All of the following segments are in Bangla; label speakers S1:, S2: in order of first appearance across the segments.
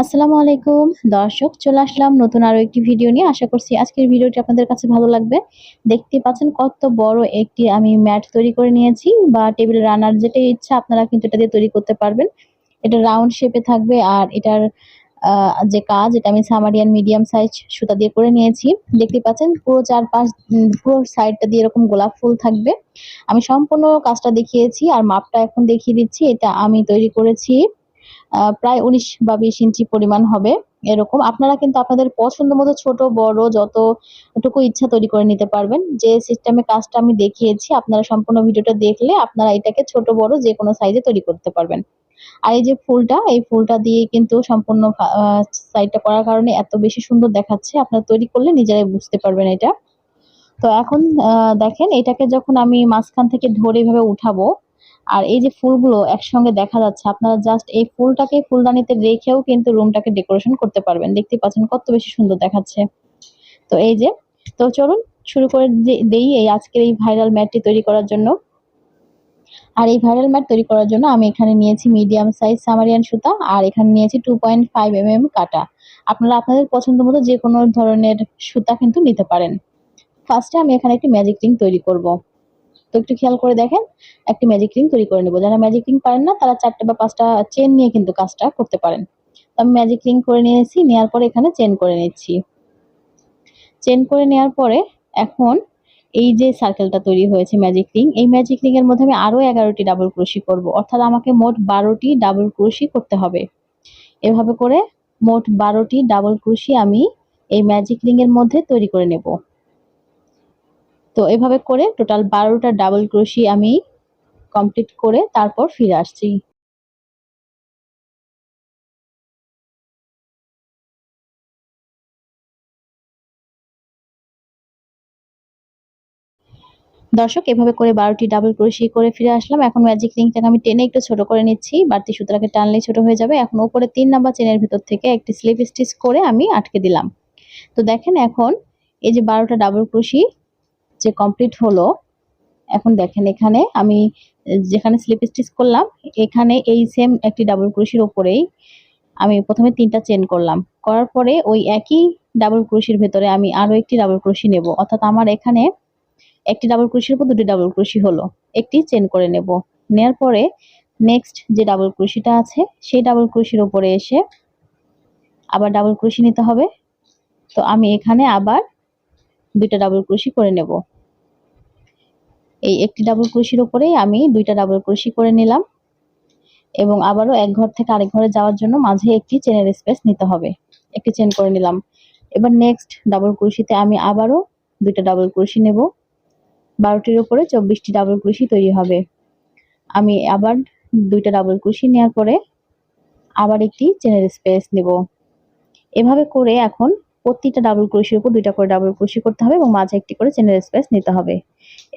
S1: আসসালামু আলাইকুম দর্শক চলে আসলাম নতুন আরও একটি ভিডিও নিয়ে আশা করছি আজকের ভিডিওটি আপনাদের কাছে ভালো লাগবে দেখতে পাচ্ছেন কত বড় একটি আমি ম্যাট তৈরি করে নিয়েছি বা টেবিল রানার যেটা ইচ্ছা আপনারা কিন্তু এটা দিয়ে তৈরি করতে পারবেন এটা রাউন্ড শেপে থাকবে আর এটার যে কাজ এটা আমি সামারিয়ান মিডিয়াম সাইজ সুতা দিয়ে করে নিয়েছি দেখতে পাচ্ছেন পুরো চারপাশ পুরো সাইডটা দিয়ে এরকম গোলাপ ফুল থাকবে আমি সম্পূর্ণ কাজটা দেখিয়েছি আর মাপটা এখন দেখিয়ে দিচ্ছি এটা আমি তৈরি করেছি প্রায় উনিশ বা বিশ ইঞ্চি পরিমাণ হবে এরকম আপনারা কিন্তু আপনাদের পছন্দ মতো ছোট বড় যতটুকু ইচ্ছা তৈরি করে নিতে পারবেন যে সিস্টেমে কাজটা আমি দেখিয়েছি আপনারা সম্পূর্ণ ভিডিওটা দেখলে আপনারা এটাকে ছোট বড় যে কোনো সাইজে তৈরি করতে পারবেন আর এই যে ফুলটা এই ফুলটা দিয়ে কিন্তু সম্পূর্ণ সাইডটা করার কারণে এত বেশি সুন্দর দেখাচ্ছে আপনারা তৈরি করলে নিজেরাই বুঝতে পারবেন এটা তো এখন দেখেন এটাকে যখন আমি মাঝখান থেকে ধরে এভাবে উঠাবো আর এই যে ফুলগুলো একসঙ্গে দেখা যাচ্ছে আপনারা জাস্ট এই ফুলটাকে ফুলদানিতে রেখেও কিন্তু রুমটাকে ডেকোরেশন করতে পারবেন দেখতে পাচ্ছেন কত বেশি সুন্দর দেখাচ্ছে তো এই যে তো চলুন শুরু করে দেই এই আজকের এই ভাইরাল ম্যাটটি তৈরি করার জন্য আর এই ভাইরাল ম্যাট তৈরি করার জন্য আমি এখানে নিয়েছি মিডিয়াম সাইজ সামারিয়ান সুতা আর এখানে নিয়েছি two point five M M কাটা আপনারা আপনাদের পছন্দ মতো যে কোনো ধরনের সুতা কিন্তু নিতে পারেন ফার্স্টে আমি এখানে একটি ম্যাজিক রিং তৈরি করব তো একটু খেয়াল করে দেখেন একটি ম্যাজিক রিং তৈরি করে নেবো যারা ম্যাজিক রিং পারেন না তারা চারটে বা পাঁচটা চেন নিয়ে কিন্তু কাজটা করতে পারেন তো আমি ম্যাজিক রিং করে নিয়েছি নেওয়ার পরে এখানে চেন করে নিচ্ছি চেন করে নেওয়ার পরে এখন এই যে সার্কেলটা তৈরি হয়েছে ম্যাজিক রিং এই ম্যাজিক রিং এর মধ্যে আমি আরও এগারোটি ডাবল ক্রোশি করব অর্থাৎ আমাকে মোট বারোটি ডাবল ক্রোশি করতে হবে এভাবে করে মোট বারোটি ডাবল ক্রোশি আমি এই ম্যাজিক রিং এর মধ্যে তৈরি করে নেব তো এভাবে করে টোটাল বারোটা ডাবল ক্রোশি আমি কমপ্লিট করে তারপর ফিরে আসছি দর্শক এভাবে করে বারোটি ডাবল ক্রোশি করে ফিরে আসলাম এখন ম্যাজিক রিংটাকে আমি টেনে একটু ছোট করে নিচ্ছি বাড়তি সুতরাকে টানলে ছোট হয়ে যাবে এখন ওপরে তিন নাম্বার চেনের ভিতর থেকে একটি স্লিপ স্টিচ করে আমি আটকে দিলাম তো দেখেন এখন এই যে বারোটা ডাবল ক্রোশি যে কমপ্লিট হলো এখন দেখেন এখানে আমি যেখানে স্লিপ স্টিচ করলাম এখানে এই সেম একটি ডাবল ক্রুশির ওপরেই আমি প্রথমে তিনটা চেন করলাম করার পরে ওই একই ডাবল ক্রুশির ভেতরে আমি আরও একটি ডাবল ক্রুশি নেব অর্থাৎ আমার এখানে একটি ডাবল ক্রুশির উপর দুটি ডাবল ক্রুশি হলো একটি চেন করে নেব নেয়ার পরে নেক্সট যে ডাবল ক্রুশিটা আছে সেই ডাবল ক্রুশির ওপরে এসে আবার ডাবল ক্রুশি নিতে হবে তো আমি এখানে আবার দুটা ডাবল ক্রুশি করে নেব এই একটি ডাবল ক্রুশির ওপরেই আমি দুইটা ডাবল ক্রুশি করে নিলাম এবং আবারও এক ঘর থেকে আরেক ঘরে যাওয়ার জন্য মাঝে একটি চেনের স্পেস নিতে হবে একটি চেন করে নিলাম এবার নেক্সট ডাবল ক্রুশিতে আমি আবারও দুইটা ডাবল ক্রুশি নেব বারোটির ওপরে চব্বিশটি ডাবল ক্রুশি তৈরি হবে আমি আবার দুইটা ডাবল ক্রুশি নেওয়ার পরে আবার একটি চেনের স্পেস নেব এভাবে করে এখন প্রতিটা ডাবল ক্রোশির উপর দুইটা করে ডাবল ক্রোশি করতে হবে এবং মাঝে একটি করে চেনের স্পেস নিতে হবে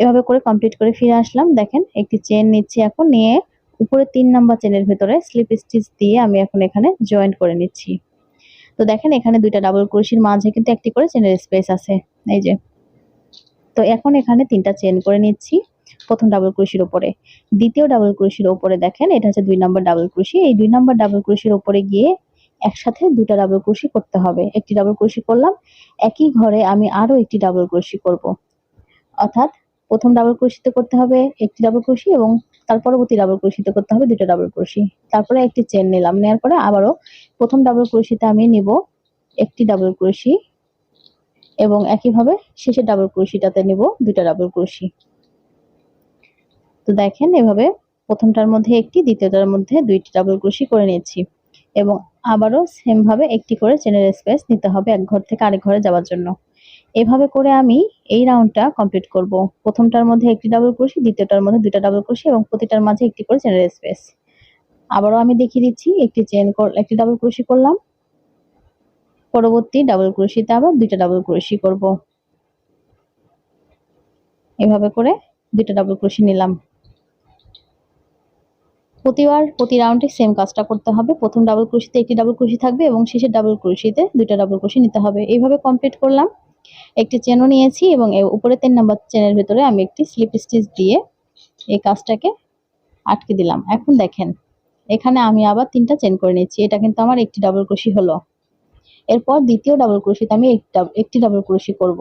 S1: এভাবে করে কমপ্লিট করে ফিরে আসলাম দেখেন একটি চেন নিচ্ছি এখন নিয়ে উপরে তিন নাম্বার চেনের ভেতরে স্লিপ স্টিচ দিয়ে আমি এখন এখানে জয়েন্ট করে নিচ্ছি তো দেখেন এখানে দুইটা ডাবল ক্রোশির মাঝে কিন্তু একটি করে চেনের স্পেস আছে এই যে তো এখন এখানে তিনটা চেন করে নিচ্ছি প্রথম ডাবল ক্রুশির উপরে দ্বিতীয় ডাবল ক্রুশির উপরে দেখেন এটা হচ্ছে দুই নাম্বার ডাবল ক্রুশি এই দুই নাম্বার ডাবল ক্রুশির উপরে গিয়ে একসাথে দুটো ডাবল ক্রোশি করতে হবে একটি ডাবল ক্রোশি করলাম একই ঘরে আমি আরও একটি ডাবল ক্রোশি করব অর্থাৎ প্রথম ডাবল ক্রোশিতে করতে হবে একটি ডাবল ক্রোশি এবং তার পরবর্তী ডাবল ক্রোশিতে করতে হবে দুটো ডাবল ক্রোশি তারপরে একটি চেন নিলাম নেওয়ার পরে আবারও প্রথম ডাবল ক্রোশিতে আমি নিব একটি ডাবল ক্রোশি এবং একইভাবে শেষে ডাবল ক্রোশিটাতে নিব দুটো ডাবল ক্রোশি তো দেখেন এভাবে প্রথমটার মধ্যে একটি দ্বিতীয়টার মধ্যে দুইটি ডাবল ক্রোশি করে নিয়েছি এবং আবারও সেমভাবে একটি করে চেনের স্পেস নিতে হবে এক ঘর থেকে আরেক ঘরে যাওয়ার জন্য এভাবে করে আমি এই রাউন্ডটা কমপ্লিট করব প্রথমটার মধ্যে একটি ডাবল ক্রোশি দ্বিতীয়টার মধ্যে দুটা ডাবল ক্রোশি এবং প্রতিটার মাঝে একটি করে চেনের স্পেস আবারও আমি দেখিয়ে দিচ্ছি একটি চেন একটি ডাবল ক্রোশি করলাম পরবর্তী ডাবল ক্রোশিতে আবার দুইটা ডাবল ক্রোশি করব এভাবে করে দুইটা ডাবল ক্রোশি নিলাম প্রতিবার প্রতি রাউন্ডে সেম কাজটা করতে হবে প্রথম ডাবল ক্রুশিতে একটি ডাবল ক্রুশি থাকবে এবং শেষের ডাবল ক্রুশিতে দুইটা ডাবল ক্রুশি নিতে হবে এইভাবে কমপ্লিট করলাম একটি চেনও নিয়েছি এবং উপরে তিন নম্বর চেনের ভিতরে আমি একটি স্লিপ স্টিচ দিয়ে এই কাজটাকে আটকে দিলাম এখন দেখেন এখানে আমি আবার তিনটা চেন করে নিয়েছি এটা কিন্তু আমার একটি ডাবল ক্রুশি হলো এরপর দ্বিতীয় ডাবল ক্রুশিতে আমি একটি ডাবল ক্রুশি করব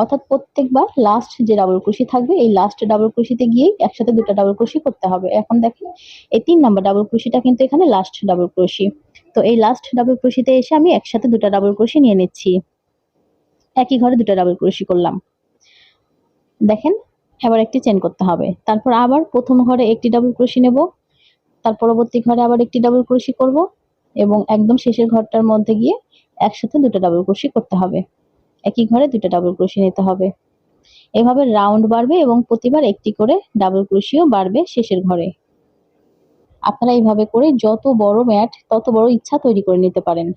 S1: অর্থাৎ প্রত্যেকবার লাস্ট যে ডাবল ক্রুশি থাকবে এই লাস্ট ডাবল ক্রুশিতে গিয়েই একসাথে দুটো ডাবল ক্রুশি করতে হবে এখন দেখেন এই তিন নম্বর ডাবল ক্রুশিটা কিন্তু এখানে লাস্ট ডাবল ক্রুশি তো এই লাস্ট ডাবল ক্রুশিতে এসে আমি একসাথে দুটো ডাবল ক্রুশি নিয়ে নিচ্ছি একই ঘরে দুটো ডাবল ক্রুশি করলাম দেখেন এবার একটি চেন করতে হবে তারপর আবার প্রথম ঘরে একটি ডাবল ক্রুশি নেব তার পরবর্তী ঘরে আবার একটি ডাবল ক্রুশি করব এবং একদম শেষের ঘরটার মধ্যে গিয়ে একসাথে দুটো ডাবল ক্রুশি করতে হবে একই ঘরে দুটো ডাবল ক্রোশি নিতে হবে এভাবে রাউন্ড বাড়বে এবং প্রতিবার একটি করে ডাবল ক্রোশিও বাড়বে শেষের ঘরে আপনারা এইভাবে করে যত বড় ম্যাট তত বড় ইচ্ছা তৈরি করে নিতে পারেন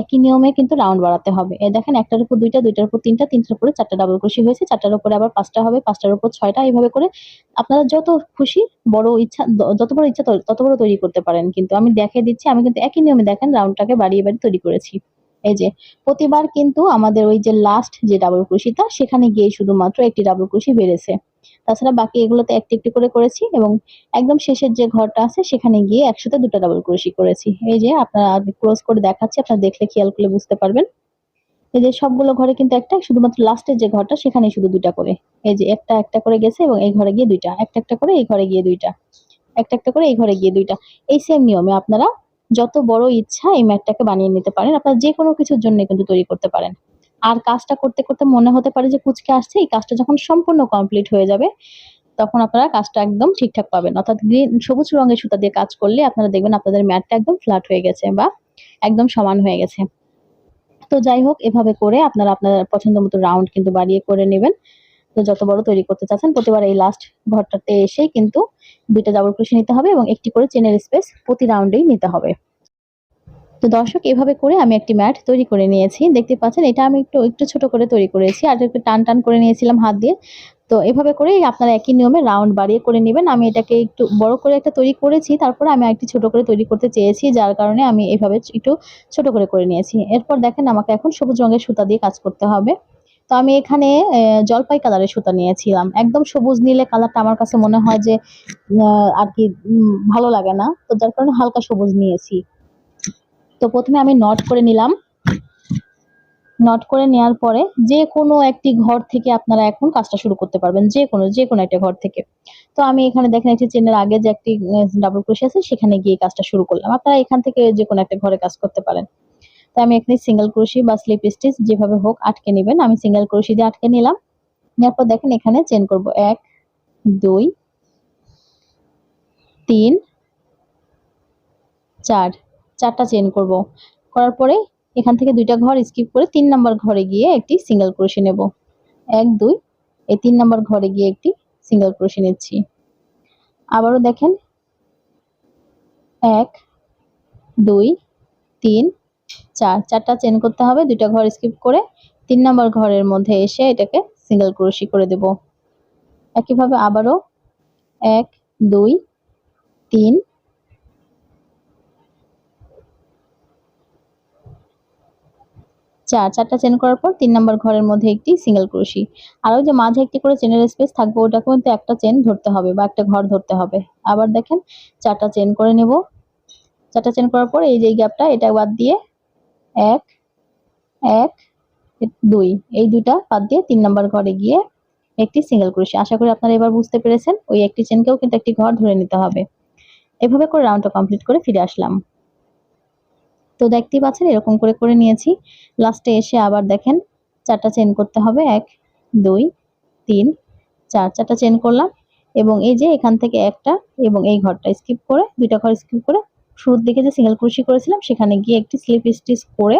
S1: একই নিয়মে কিন্তু রাউন্ড বাড়াতে হবে এ দেখেন একটার উপর দুইটা দুইটার উপর তিনটা তিনটার উপরে চারটা ডাবল ক্রোশি হয়েছে চারটার উপরে আবার পাঁচটা হবে পাঁচটার উপর ছয়টা এইভাবে করে আপনারা যত খুশি বড় ইচ্ছা যত বড় ইচ্ছা তত বড় তৈরি করতে পারেন কিন্তু আমি দেখে দিচ্ছি আমি কিন্তু একই নিয়মে দেখেন রাউন্ডটাকে বাড়িয়ে বাড়িয়ে তৈরি করেছি এই যে প্রতিবার কিন্তু আমাদের ওই যে লাস্ট যে ডাবল ক্রুশিটা সেখানে গিয়ে শুধুমাত্র একটি ডাবল ক্রুশি বেড়েছে তাছাড়া বাকি এগুলোতে একটি একটি করে করেছি এবং একদম শেষের যে ঘরটা আছে সেখানে গিয়ে একসাথে দুটো ডাবল ক্রুশি করেছি এই যে আপনারা ক্রস করে দেখাচ্ছি আপনারা দেখলে খেয়াল করলে বুঝতে পারবেন এই যে সবগুলো ঘরে কিন্তু একটা শুধুমাত্র লাস্টের যে ঘরটা সেখানে শুধু দুইটা করে এই যে একটা একটা করে গেছে এবং এই ঘরে গিয়ে দুইটা একটা একটা করে এই ঘরে গিয়ে দুইটা একটা একটা করে এই ঘরে গিয়ে দুইটা এই সেম নিয়মে আপনারা যত বড় ইচ্ছা এই ম্যাটটাকে বানিয়ে নিতে পারেন আপনারা যে কোনো কিছুর জন্য কিন্তু তৈরি করতে পারেন আর কাজটা করতে করতে মনে হতে পারে যে কুচকে আসছে এই কাজটা যখন সম্পূর্ণ কমপ্লিট হয়ে যাবে তখন আপনারা কাজটা একদম ঠিকঠাক পাবেন অর্থাৎ গ্রিন সবুজ রঙের সুতা দিয়ে কাজ করলে আপনারা দেখবেন আপনাদের ম্যাটটা একদম ফ্ল্যাট হয়ে গেছে বা একদম সমান হয়ে গেছে তো যাই হোক এভাবে করে আপনারা আপনার পছন্দ মতো রাউন্ড কিন্তু বাড়িয়ে করে নেবেন তো যত বড় তৈরি করতে চাচ্ছেন প্রতিবার এই লাস্ট ঘরটাতে এসে কিন্তু দুইটা ডাবল ক্রোশে নিতে হবে এবং একটি করে চেনের স্পেস প্রতি রাউন্ডেই নিতে হবে তো দর্শক এভাবে করে আমি একটি ম্যাট তৈরি করে নিয়েছি দেখতে পাচ্ছেন এটা আমি একটু একটু ছোট করে তৈরি করেছি আর একটু টান টান করে নিয়েছিলাম হাত দিয়ে তো এভাবে করে আপনারা একই নিয়মে রাউন্ড বাড়িয়ে করে নেবেন আমি এটাকে একটু বড় করে একটা তৈরি করেছি তারপরে আমি একটি ছোট করে তৈরি করতে চেয়েছি যার কারণে আমি এভাবে একটু ছোট করে করে নিয়েছি এরপর দেখেন আমাকে এখন সবুজ রঙের সুতা দিয়ে কাজ করতে হবে তো আমি এখানে জলপাই কালারের সুতা নিয়েছিলাম একদম সবুজ নীলে কালারটা আমার কাছে মনে হয় যে আর কি ভালো লাগে না তো যার কারণে হালকা সবুজ নিয়েছি তো প্রথমে আমি নট করে নিলাম নট করে নেওয়ার পরে যে কোনো একটি ঘর থেকে আপনারা এখন কাজটা শুরু করতে পারবেন যে কোনো যে কোনো একটা ঘর থেকে তো আমি এখানে দেখেন একটি চেনের আগে যে একটি ডাবল ক্রোশি আছে সেখানে গিয়ে কাজটা শুরু করলাম আপনারা এখান থেকে যে কোনো একটা ঘরে কাজ করতে পারেন তো আমি এখানে সিঙ্গেল ক্রুশি বা স্লিপ স্টিচ যেভাবে হোক আটকে নেবেন আমি সিঙ্গেল ক্রুশি দিয়ে আটকে নিলাম নেওয়ার পর দেখেন এখানে চেন করব এক দুই তিন চার চারটা চেন করব করার পরে এখান থেকে দুইটা ঘর স্কিপ করে তিন নম্বর ঘরে গিয়ে একটি সিঙ্গেল ক্রোশি নেব এক দুই এই তিন নম্বর ঘরে গিয়ে একটি সিঙ্গেল ক্রোশি নিচ্ছি আবারও দেখেন এক দুই তিন চার চারটা চেন করতে হবে দুটা ঘর স্কিপ করে তিন নম্বর ঘরের মধ্যে এসে এটাকে সিঙ্গেল ক্রোশি করে দেব একইভাবে আবারও এক দুই তিন চার চারটা চেন করার পর তিন নম্বর ঘরের মধ্যে একটি সিঙ্গেল ক্রোশি আরও যে মাঝে একটি করে চেনের স্পেস থাকবে ওটাকে কিন্তু একটা চেন ধরতে হবে বা একটা ঘর ধরতে হবে আবার দেখেন চারটা চেন করে নেব চারটা চেন করার পর এই যে গ্যাপটা এটা বাদ দিয়ে এক এক দুই এই দুইটা বাদ দিয়ে তিন নম্বর ঘরে গিয়ে একটি সিঙ্গেল ক্রোশি আশা করি আপনারা এবার বুঝতে পেরেছেন ওই একটি চেনকেও কিন্তু একটি ঘর ধরে নিতে হবে এভাবে করে রাউন্ডটা কমপ্লিট করে ফিরে আসলাম তো দেখতেই পাচ্ছেন এরকম করে করে নিয়েছি লাস্টে এসে আবার দেখেন চারটা চেন করতে হবে এক দুই তিন চার চারটা চেন করলাম এবং এই যে এখান থেকে একটা এবং এই ঘরটা স্কিপ করে দুইটা ঘর স্কিপ করে সুর দেখে যে সিঙ্গেল ক্রোশি করেছিলাম সেখানে গিয়ে একটি স্লিপ স্টিচ করে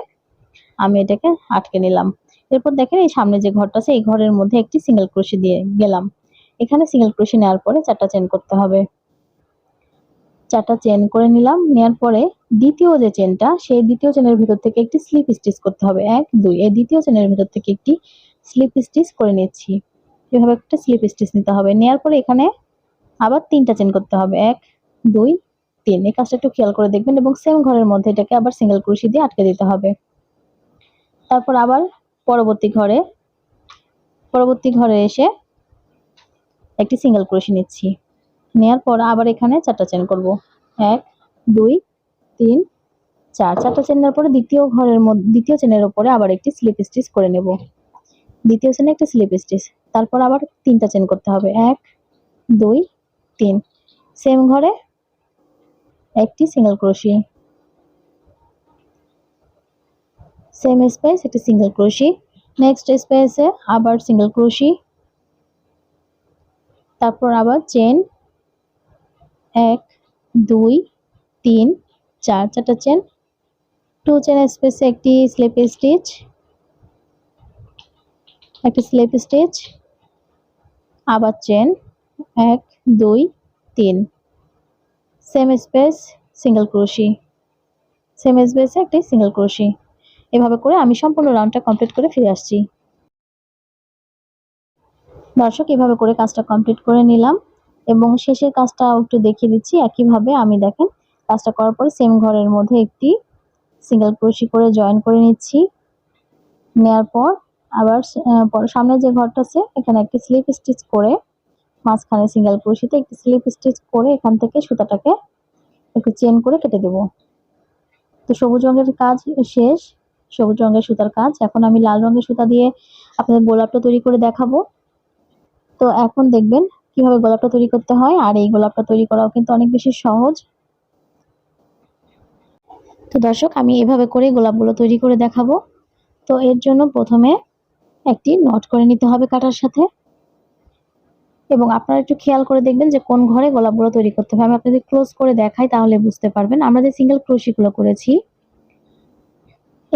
S1: আমি এটাকে আটকে নিলাম এরপর দেখেন এই সামনে যে ঘরটা আছে এই ঘরের মধ্যে একটি সিঙ্গেল ক্রোশি দিয়ে গেলাম এখানে সিঙ্গেল ক্রোশি নেওয়ার পরে চারটা চেন করতে হবে চারটা চেন করে নিলাম নেওয়ার পরে দ্বিতীয় যে চেনটা সেই দ্বিতীয় চেনের ভিতর থেকে একটি স্লিপ স্টিচ করতে হবে এক দুই এই দ্বিতীয় চেনের ভিতর থেকে একটি স্লিপ স্টিচ করে নিচ্ছি এভাবে একটা স্লিপ স্টিচ নিতে হবে নেওয়ার পরে এখানে আবার তিনটা চেন করতে হবে এক দুই তিন এই কাজটা একটু খেয়াল করে দেখবেন এবং সেম ঘরের মধ্যে এটাকে আবার সিঙ্গেল ক্রুশি দিয়ে আটকে দিতে হবে তারপর আবার পরবর্তী ঘরে পরবর্তী ঘরে এসে একটি সিঙ্গেল ক্রুশি নিচ্ছি নেওয়ার পর আবার এখানে চারটা চেন করব এক দুই তিন চার চারটা চেন নেওয়ার পরে দ্বিতীয় ঘরের মধ্যে দ্বিতীয় চেনের উপরে আবার একটি স্লিপ স্টিচ করে নেব দ্বিতীয় চেনে একটা স্লিপ স্টিচ তারপর আবার তিনটা চেন করতে হবে এক দুই তিন সেম ঘরে একটি সিঙ্গেল ক্রোশি সেম স্পেস একটি সিঙ্গেল ক্রোশি নেক্সট স্পেসে আবার সিঙ্গেল ক্রোশি তারপর আবার চেন এক দুই তিন চার চারটা চেন টু চেন স্পেসে একটি স্লিপ স্টিচ একটি স্লিপ স্টিচ আবার চেন এক দুই তিন same space single crochet same স্পেসে একটি সিঙ্গেল ক্রোশি এভাবে করে আমি সম্পূর্ণ রাউন্ডটা কমপ্লিট করে ফিরে আসছি দর্শক এভাবে করে কাজটা কমপ্লিট করে নিলাম এবং শেষের কাজটা একটু দেখিয়ে দিচ্ছি একইভাবে আমি দেখেন কাজটা করার পরে সেম ঘরের মধ্যে একটি সিঙ্গেল ক্রোশি করে জয়েন করে নিচ্ছি নেয়ার পর আবার সামনে যে ঘরটা আছে এখানে একটি স্লিপ স্টিচ করে মাঝখানে সিঙ্গেল ক্রোশিতে একটু স্লিপ স্টিচ করে এখান থেকে সুতাটাকে একটু চেন করে কেটে দেব তো সবুজ রঙের কাজ শেষ সবুজ রঙের সুতার কাজ এখন আমি লাল রঙের সুতা দিয়ে আপনাদের গোলাপটা তৈরি করে দেখাবো তো এখন দেখবেন কিভাবে গোলাপটা তৈরি করতে হয় আর এই গোলাপটা তৈরি করাও কিন্তু অনেক বেশি সহজ তো দর্শক আমি এভাবে করে গোলাপগুলো তৈরি করে দেখাবো তো এর জন্য প্রথমে একটি নট করে নিতে হবে কাটার সাথে এবং আপনারা একটু খেয়াল করে দেখবেন যে কোন ঘরে গোলাপগুলো তৈরি করতে হবে আমি আপনাদের ক্লোজ করে দেখাই তাহলে বুঝতে পারবেন আমরা যে সিঙ্গেল ক্রোশিগুলো করেছি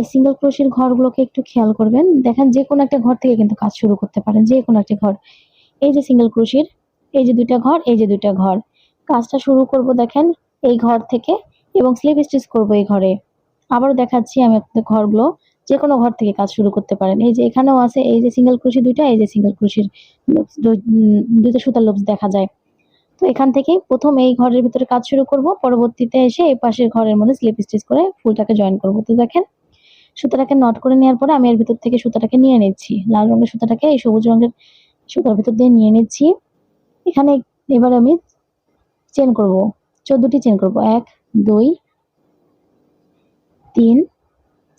S1: এই সিঙ্গেল ঘর ঘরগুলোকে একটু খেয়াল করবেন দেখেন যে কোনো একটা ঘর থেকে কিন্তু কাজ শুরু করতে পারেন যে কোনো একটা ঘর এই যে সিঙ্গেল ক্রোশির এই যে দুইটা ঘর এই যে দুইটা ঘর কাজটা শুরু করব দেখেন এই ঘর থেকে এবং স্লিপ স্টিচ করব এই ঘরে আবারও দেখাচ্ছি আমি আপনাদের ঘরগুলো যে কোনো ঘর থেকে কাজ শুরু করতে পারেন এই যে এখানেও আছে এই যে সিঙ্গেল ক্রুশি দুইটা এই যে সিঙ্গেল ক্রুশির দুইটা সুতার লোভ দেখা যায় তো এখান থেকেই প্রথম এই ঘরের ভিতরে কাজ শুরু করব পরবর্তীতে এসে এই পাশের ঘরের মধ্যে স্লিপ স্টিচ করে ফুলটাকে জয়েন করব তো দেখেন সুতাটাকে নট করে নেওয়ার পরে আমি এর ভিতর থেকে সুতাটাকে নিয়ে নিচ্ছি লাল রঙের সুতাটাকে এই সবুজ রঙের সুতার ভিতর দিয়ে নিয়ে নিচ্ছি এখানে এবার আমি চেন করব চোদ্দটি চেন করব এক দুই তিন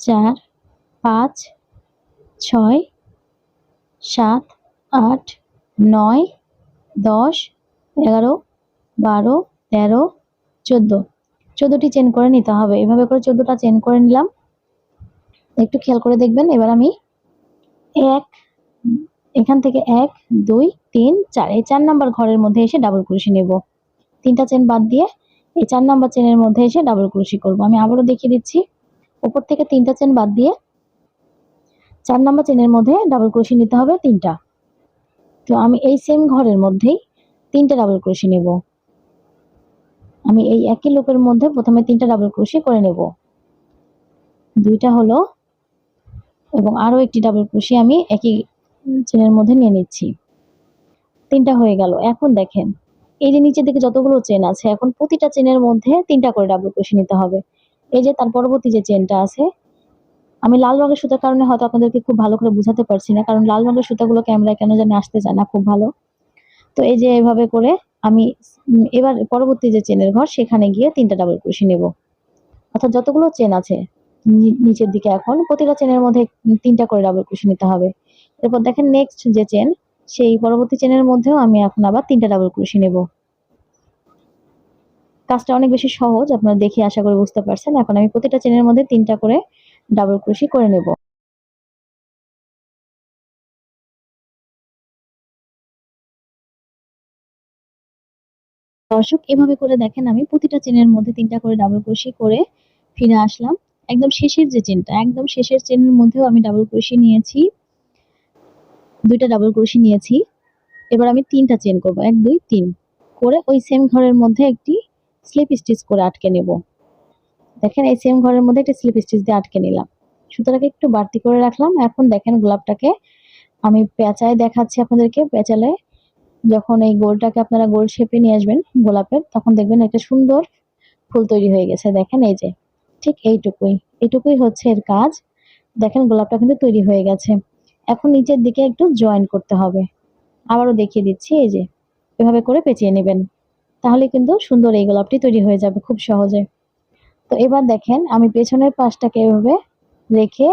S1: চার পাঁচ ছয় সাত আট নয় দশ এগারো বারো তেরো চোদ্দো চোদ্দোটি চেন করে নিতে হবে এভাবে করে চোদ্দোটা চেন করে নিলাম একটু খেয়াল করে দেখবেন এবার আমি এক এখান থেকে এক দুই তিন চার এই চার নাম্বার ঘরের মধ্যে এসে ডাবল ক্রুশি নেব তিনটা চেন বাদ দিয়ে এই চার নাম্বার চেনের মধ্যে এসে ডাবল ক্রুশি করব আমি আবারও দেখিয়ে দিচ্ছি ওপর থেকে তিনটা চেন বাদ দিয়ে চার নাম্বার চেনের মধ্যে ডাবল ক্রোশি নিতে হবে তিনটা তো আমি এই সেম ঘরের মধ্যেই তিনটা ডাবল ক্রোশি নেব আমি এই একই লোকের মধ্যে প্রথমে তিনটা ডাবল ক্রোশি করে নেব দুইটা হলো এবং আরও একটি ডাবল ক্রোশি আমি একই চেনের মধ্যে নিয়ে নিচ্ছি তিনটা হয়ে গেল এখন দেখেন এই যে নিচের দিকে যতগুলো চেন আছে এখন প্রতিটা চেনের মধ্যে তিনটা করে ডাবল ক্রোশি নিতে হবে এই যে তার পরবর্তী যে চেনটা আছে আমি লাল রঙের সুতার কারণে হয়তো আপনাদেরকে খুব ভালো করে বোঝাতে পারছি না কারণ লাল রঙের সুতাগুলো ক্যামেরায় কেন জানি আসতে চায় না খুব ভালো তো এই যে এভাবে করে আমি এবার পরবর্তী যে চেনের ঘর সেখানে গিয়ে তিনটা ডাবল ক্রোশি নেব অর্থাৎ যতগুলো চেন আছে নিচের দিকে এখন প্রতিটা চেনের মধ্যে তিনটা করে ডাবল ক্রোশি নিতে হবে এরপর দেখেন নেক্সট যে চেন সেই পরবর্তী চেনের মধ্যেও আমি এখন আবার তিনটা ডাবল ক্রোশি নেব কাজটা অনেক বেশি সহজ আপনারা দেখে আশা করে বুঝতে পারছেন এখন আমি প্রতিটা চেনের মধ্যে তিনটা করে ডাবল ক্রোশি করে নেব দর্শক এভাবে করে দেখেন আমি প্রতিটা চেনের মধ্যে তিনটা করে ডাবল ক্রোশি করে ফিরে আসলাম একদম শেষের যে চেনটা একদম শেষের চেনের মধ্যেও আমি ডাবল ক্রোশি নিয়েছি দুইটা ডাবল ক্রোশি নিয়েছি এবার আমি তিনটা চেন করব এক দুই তিন করে ওই সেম ঘরের মধ্যে একটি স্লিপ স্টিচ করে আটকে নেব দেখেন এই সেম ঘরের মধ্যে একটা স্লিপ স্টিচ দিয়ে আটকে নিলাম সুতরাং একটু বাড়তি করে রাখলাম এখন দেখেন গোলাপটাকে আমি পেঁচায় দেখাচ্ছি আপনাদেরকে পেঁচালে যখন এই গোলটাকে আপনারা গোল শেপে নিয়ে আসবেন গোলাপের তখন দেখবেন একটা সুন্দর ফুল তৈরি হয়ে গেছে দেখেন এই যে ঠিক এইটুকুই এইটুকুই হচ্ছে এর কাজ দেখেন গোলাপটা কিন্তু তৈরি হয়ে গেছে এখন নিচের দিকে একটু জয়েন করতে হবে আবারও দেখিয়ে দিচ্ছি এই যে এভাবে করে পেঁচিয়ে নেবেন তাহলে কিন্তু সুন্দর এই গোলাপটি তৈরি হয়ে যাবে খুব সহজে তো এবার দেখেন আমি পেছনের পাশটাকে এভাবে রেখে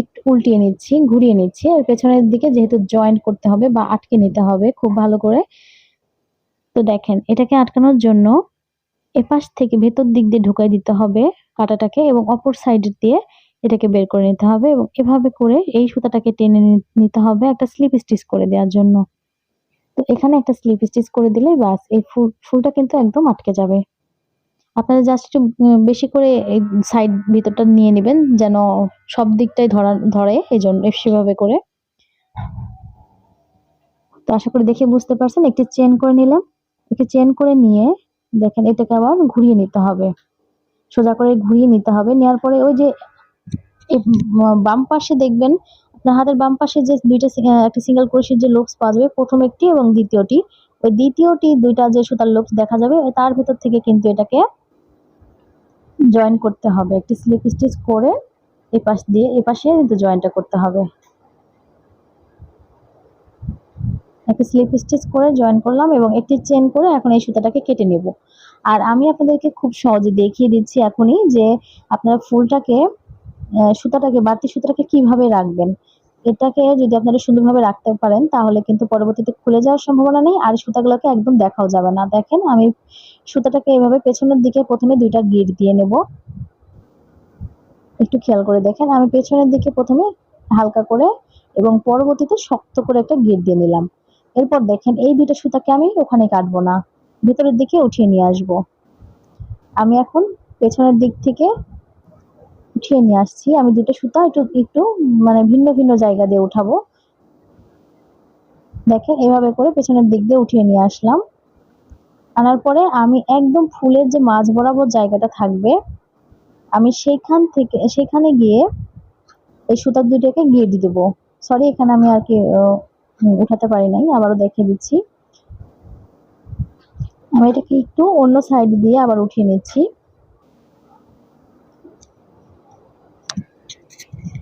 S1: একটু উল্টিয়ে নিচ্ছি ঘুরিয়ে নিচ্ছি আর পেছনের দিকে যেহেতু জয়েন্ট করতে হবে বা আটকে নিতে হবে খুব ভালো করে তো দেখেন এটাকে আটকানোর জন্য এপাশ থেকে ভেতর দিক দিয়ে ঢুকাই দিতে হবে কাঁটাটাকে এবং অপর সাইড দিয়ে এটাকে বের করে নিতে হবে এবং এভাবে করে এই সুতাটাকে টেনে নিতে হবে একটা স্লিপ স্টিচ করে দেওয়ার জন্য তো এখানে একটা স্লিপ স্টিচ করে দিলেই বাস এই ফুল ফুলটা কিন্তু একদম আটকে যাবে আপনারা জাস্ট একটু বেশি করে সাইড ভিতরটা নিয়ে নেবেন যেন সব দিকটাই ধরা ধরে এই জন্য সেভাবে করে তো আশা করি দেখে বুঝতে পারছেন একটি চেন করে নিলাম একটি চেন করে নিয়ে দেখেন এটাকে আবার ঘুরিয়ে নিতে হবে সোজা করে ঘুরিয়ে নিতে হবে নেওয়ার পরে ওই যে বাম পাশে দেখবেন আপনার হাতের বাম পাশে যে দুইটা একটা সিঙ্গেল ক্রোশের যে লোকস পাওয়া যাবে প্রথম একটি এবং দ্বিতীয়টি ওই দ্বিতীয়টি দুইটা যে সুতার লোভ দেখা যাবে তার ভেতর থেকে কিন্তু এটাকে জয়েন করতে হবে একটি স্লিপ স্টিচ করে এপাশ দিয়ে এপাশে কিন্তু জয়েনটা করতে হবে একটি স্লিপ স্টিচ করে জয়েন করলাম এবং একটি চেন করে এখন এই সুতাটাকে কেটে নেব আর আমি আপনাদেরকে খুব সহজে দেখিয়ে দিচ্ছি এখনই যে আপনারা ফুলটাকে সুতাটাকে বাড়তি সুতাটাকে কিভাবে রাখবেন এটাকে যদি আপনারা সুন্দরভাবে রাখতে পারেন তাহলে কিন্তু পরবর্তীতে খুলে যাওয়ার সম্ভাবনা নেই আর সুতাগুলোকে একদম দেখাও যাবে না দেখেন আমি সুতাটাকে এভাবে পেছনের দিকে প্রথমে দুইটা গিট দিয়ে নেব একটু খেয়াল করে দেখেন আমি পেছনের দিকে প্রথমে হালকা করে এবং পরবর্তীতে শক্ত করে একটা গিট দিয়ে নিলাম এরপর দেখেন এই দুইটা সুতাকে আমি ওখানে কাটবো না ভিতরের দিকে উঠিয়ে নিয়ে আসব আমি এখন পেছনের দিক থেকে উঠিয়ে নিয়ে আসছি আমি দুটো সুতা একটু একটু মানে ভিন্ন ভিন্ন জায়গা দিয়ে উঠাবো দেখেন এভাবে করে পেছনের দিক দিয়ে উঠিয়ে নিয়ে আসলাম আনার পরে আমি একদম ফুলের যে মাছ বরাবর জায়গাটা থাকবে আমি সেইখান থেকে সেখানে গিয়ে এই সুতার দুইটাকে গিয়ে দিয়ে দেবো সরি এখানে আমি আর কি উঠাতে পারি নাই আবারও দেখে দিচ্ছি আমি এটাকে একটু অন্য সাইড দিয়ে আবার উঠিয়ে নিচ্ছি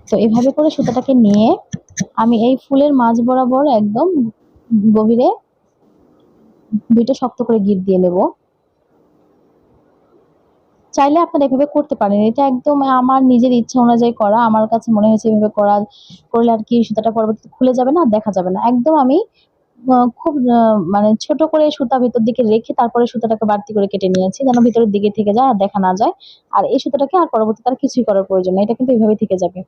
S1: তো এভাবে করে সুতাটাকে নিয়ে আমি এই ফুলের মাঝ বরাবর একদম গভীরে দুইটা শক্ত করে গিট দিয়ে নেব চাইলে আপনারা এভাবে করতে পারেন এটা একদম আমার নিজের ইচ্ছা অনুযায়ী করা আমার কাছে মনে হয়েছে এভাবে করা করলে আর কি সুতাটা পরবর্তীতে খুলে যাবে না দেখা যাবে না একদম আমি খুব মানে ছোট করে সুতা ভিতর দিকে রেখে তারপরে সুতাটাকে বাড়তি করে কেটে নিয়েছি যেন ভিতরের দিকে থেকে যায় আর দেখা না যায় আর এই সুতাটাকে আর পরবর্তীতে আর কিছুই করার প্রয়োজন নেই এটা কিন্তু এইভাবে থেকে যাবে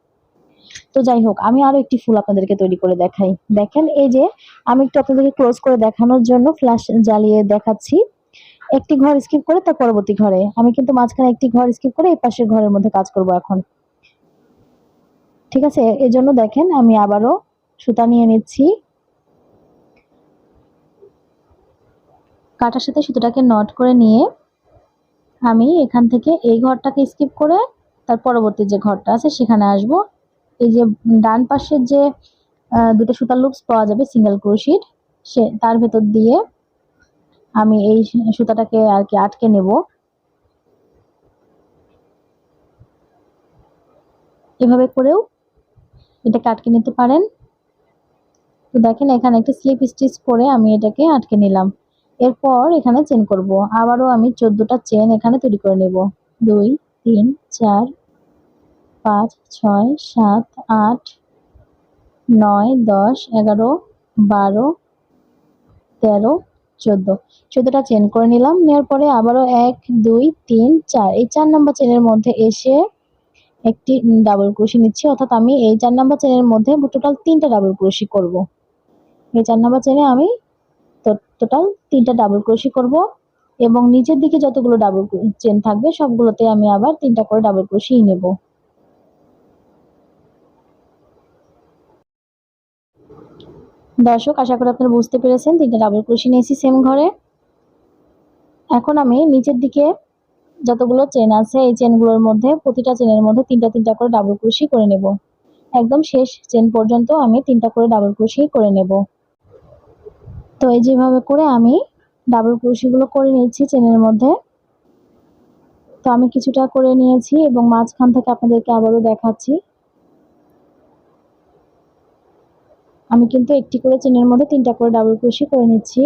S1: তো যাই হোক আমি আরও একটি ফুল আপনাদেরকে তৈরি করে দেখাই দেখেন এই যে আমি একটু আপনাদেরকে ক্লোজ করে দেখানোর জন্য ফ্ল্যাশ জ্বালিয়ে দেখাচ্ছি একটি ঘর স্কিপ করে তার পরবর্তী ঘরে আমি কিন্তু মাঝখানে একটি ঘর স্কিপ করে এই পাশের ঘরের মধ্যে কাজ করব এখন ঠিক আছে এই জন্য দেখেন আমি আবারও সুতা নিয়ে নিচ্ছি কাটার সাথে সুতোটাকে নট করে নিয়ে আমি এখান থেকে এই ঘরটাকে স্কিপ করে তার পরবর্তী যে ঘরটা আছে সেখানে আসবো এই যে ডান পাশে যে দুটো সুতার লুপস পাওয়া যাবে সিঙ্গেল ক্রোশিট সে তার ভেতর দিয়ে আমি এই সুতাটাকে আর কি আটকে নেব এভাবে করেও এটাকে আটকে নিতে পারেন তো দেখেন এখানে একটা স্লিপ স্টিচ করে আমি এটাকে আটকে নিলাম এরপর এখানে চেন করব আবারও আমি চোদ্দোটা চেন এখানে তৈরি করে নেব দুই তিন চার পাঁচ ছয় সাত আট নয় দশ এগারো বারো তেরো চোদ্দো চোদ্দোটা চেন করে নিলাম নেওয়ার পরে আবারও এক দুই তিন চার এই চার নম্বর চেনের মধ্যে এসে একটি ডাবল ক্রুশি নিচ্ছি অর্থাৎ আমি এই চার নম্বর চেনের মধ্যে টোটাল তিনটা ডাবল ক্রুশি করব। এই চার নম্বর চেনে আমি টোটাল তিনটা ডাবল ক্রুশি করব এবং নিচের দিকে যতগুলো ডাবল চেন থাকবে সবগুলোতে আমি আবার তিনটা করে ডাবল ক্রোশি নেব দর্শক আশা করি আপনারা বুঝতে পেরেছেন তিনটে ডাবল ক্রোশি নিয়েছি সেম ঘরে এখন আমি নিচের দিকে যতগুলো চেন আছে এই চেনগুলোর মধ্যে প্রতিটা চেনের মধ্যে তিনটা তিনটা করে ডাবল ক্রোশি করে নেব একদম শেষ চেন পর্যন্ত আমি তিনটা করে ডাবল ক্রোশি করে নেব তো এই যেভাবে করে আমি ডাবল ক্রোশিগুলো করে নিয়েছি চেনের মধ্যে তো আমি কিছুটা করে নিয়েছি এবং মাঝখান থেকে আপনাদেরকে আবারও দেখাচ্ছি আমি কিন্তু একটি করে চেনের মধ্যে তিনটা করে ডাবল ক্রোশি করে নিচ্ছি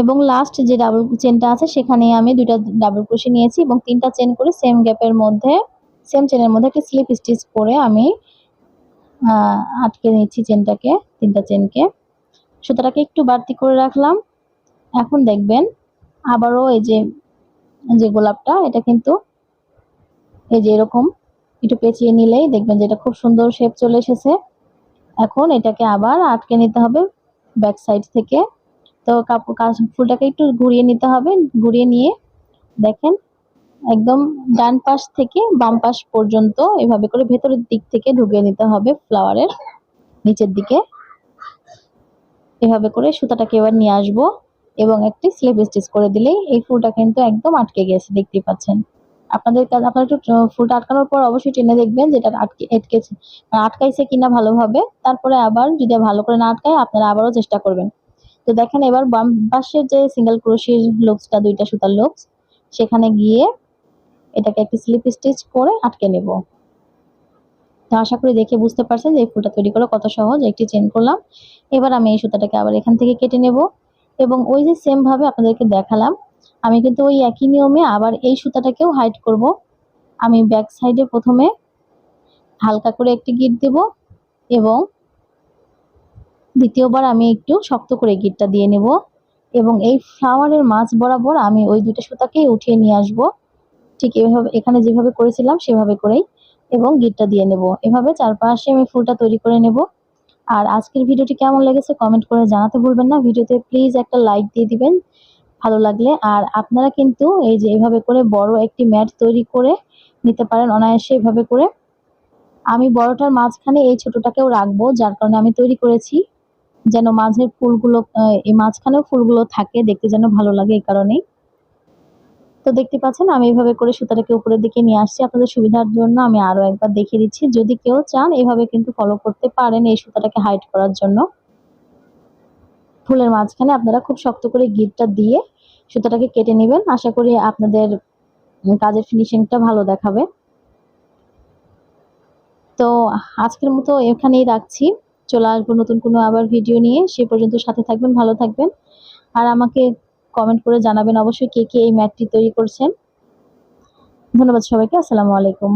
S1: এবং লাস্ট যে ডাবল চেনটা আছে সেখানে আমি দুইটা ডাবল ক্রোশে নিয়েছি এবং তিনটা চেন করে সেম গ্যাপের মধ্যে সেম চেনের মধ্যে একটা স্লিপ স্টিচ করে আমি আটকে নিচ্ছি চেনটাকে তিনটা চেনকে সুতরাকে একটু বাড়তি করে রাখলাম এখন দেখবেন আবারও এই যে যে গোলাপটা এটা কিন্তু এই যে এরকম একটু পেঁচিয়ে নিলেই দেখবেন যে এটা খুব সুন্দর শেপ চলে এসেছে এখন এটাকে আবার আটকে নিতে হবে ব্যাক সাইড থেকে তো কাপড় ফুলটাকে একটু ঘুরিয়ে নিতে হবে ঘুরিয়ে নিয়ে দেখেন একদম ডান পাশ থেকে বাম পাশ পর্যন্ত এভাবে করে ভেতরের দিক থেকে ঢুকিয়ে নিতে হবে ফ্লাওয়ারের নিচের দিকে এভাবে করে সুতাটাকে এবার নিয়ে আসব এবং একটি স্লিপ স্টিচ করে দিলেই এই ফুলটা কিন্তু একদম আটকে গেছে দেখতে পাচ্ছেন আপনাদের কাজ আপনারা একটু ফুলটা আটকানোর পর অবশ্যই টেনে দেখবেন যেটা আটকে আটকেছে আটকাইছে কিনা ভালোভাবে তারপরে আবার যদি ভালো করে না আটকায় আপনারা আবারও চেষ্টা করবেন তো দেখেন এবার বাম পাশে যে সিঙ্গেল ক্রোশির লোকসটা দুইটা সুতার লোকস সেখানে গিয়ে এটাকে একটি স্লিপ স্টিচ করে আটকে নেব তো আশা করি দেখে বুঝতে পারছেন যে এই ফুলটা তৈরি করা কত সহজ একটি চেন করলাম এবার আমি এই সুতাটাকে আবার এখান থেকে কেটে নেব এবং ওই যে সেমভাবে আপনাদেরকে দেখালাম আমি কিন্তু ওই একই নিয়মে আবার এই সুতাটাকেও হাইড করব আমি ব্যাক সাইডে প্রথমে হালকা করে একটি গিট দেব এবং দ্বিতীয়বার আমি একটু শক্ত করে গিটটা দিয়ে নেব এবং এই ফ্লাওয়ারের মাছ বরাবর আমি ওই দুটো সুতাকেই উঠিয়ে নিয়ে আসব ঠিক এভাবে এখানে যেভাবে করেছিলাম সেভাবে করেই এবং গিটটা দিয়ে নেব এভাবে চারপাশে আমি ফুলটা তৈরি করে নেব আর আজকের ভিডিওটি কেমন লেগেছে কমেন্ট করে জানাতে ভুলবেন না ভিডিওতে প্লিজ একটা লাইক দিয়ে দিবেন ভালো লাগলে আর আপনারা কিন্তু এই যে এভাবে করে বড় একটি ম্যাট তৈরি করে নিতে পারেন অনায়াসে এভাবে করে আমি বড়টার মাঝখানে এই ছোটটাকেও রাখবো যার কারণে আমি তৈরি করেছি যেন মাঝের ফুলগুলো এই মাঝখানেও ফুলগুলো থাকে দেখতে যেন ভালো লাগে এই কারণেই তো দেখতে পাচ্ছেন আমি এইভাবে করে সুতাটাকে উপরের দিকে নিয়ে আসছি আপনাদের সুবিধার জন্য আমি আরও একবার দেখিয়ে দিচ্ছি যদি কেউ চান এভাবে কিন্তু ফলো করতে পারেন এই সুতাটাকে হাইড করার জন্য ফুলের মাঝখানে আপনারা খুব শক্ত করে গিটটা দিয়ে সুতাটাকে কেটে নেবেন আশা করি আপনাদের কাজের ফিনিশিংটা ভালো দেখাবে তো আজকের মতো এখানেই রাখছি চলে আসবো নতুন কোনো আবার ভিডিও নিয়ে সে পর্যন্ত সাথে থাকবেন ভালো থাকবেন আর আমাকে কমেন্ট করে জানাবেন অবশ্যই কে কে এই ম্যাটটি তৈরি করছেন ধন্যবাদ সবাইকে আসসালামু আলাইকুম